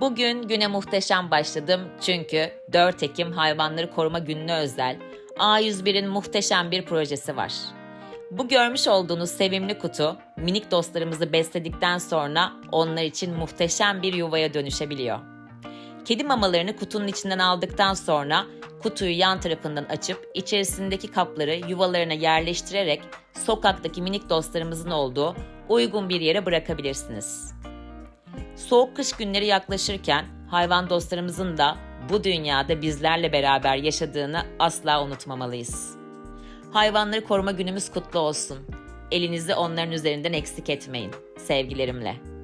Bugün güne muhteşem başladım çünkü 4 Ekim Hayvanları Koruma Günü'ne özel A101'in muhteşem bir projesi var. Bu görmüş olduğunuz sevimli kutu minik dostlarımızı besledikten sonra onlar için muhteşem bir yuvaya dönüşebiliyor. Kedi mamalarını kutunun içinden aldıktan sonra kutuyu yan tarafından açıp içerisindeki kapları yuvalarına yerleştirerek sokaktaki minik dostlarımızın olduğu uygun bir yere bırakabilirsiniz soğuk kış günleri yaklaşırken hayvan dostlarımızın da bu dünyada bizlerle beraber yaşadığını asla unutmamalıyız. Hayvanları koruma günümüz kutlu olsun. Elinizi onların üzerinden eksik etmeyin. Sevgilerimle. Müzik